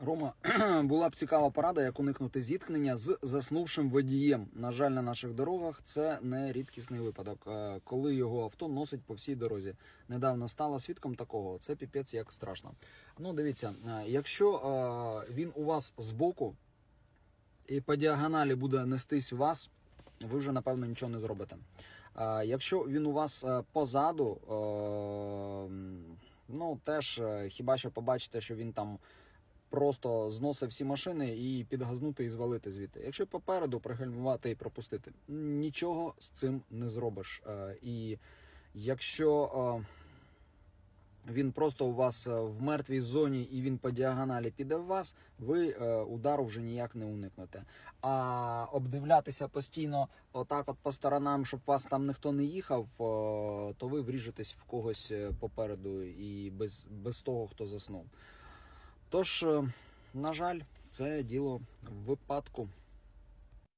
Рома, була б цікава порада, як уникнути зіткнення з заснувшим водієм. На жаль, на наших дорогах це не рідкісний випадок, е, коли його авто носить по всій дорозі. Недавно стала свідком такого. Це піпець як страшно. Ну, дивіться, е, якщо е, він у вас збоку і по діагоналі буде нестись у вас, ви вже напевно нічого не зробите. Якщо він у вас позаду, ну теж хіба що побачите, що він там просто зносить всі машини і підгазнути і звалити звідти. Якщо попереду пригальмувати і пропустити, нічого з цим не зробиш. Е, І якщо е, він просто у вас е, в мертвій зоні і він по діагоналі піде в вас, ви удару вже ніяк не уникнете. А обдивлятися постійно отак, от по сторонам, щоб вас там ніхто не їхав, то ви вріжетесь в когось попереду і без, без того, хто заснув. Тож, е, на жаль, це діло в випадку.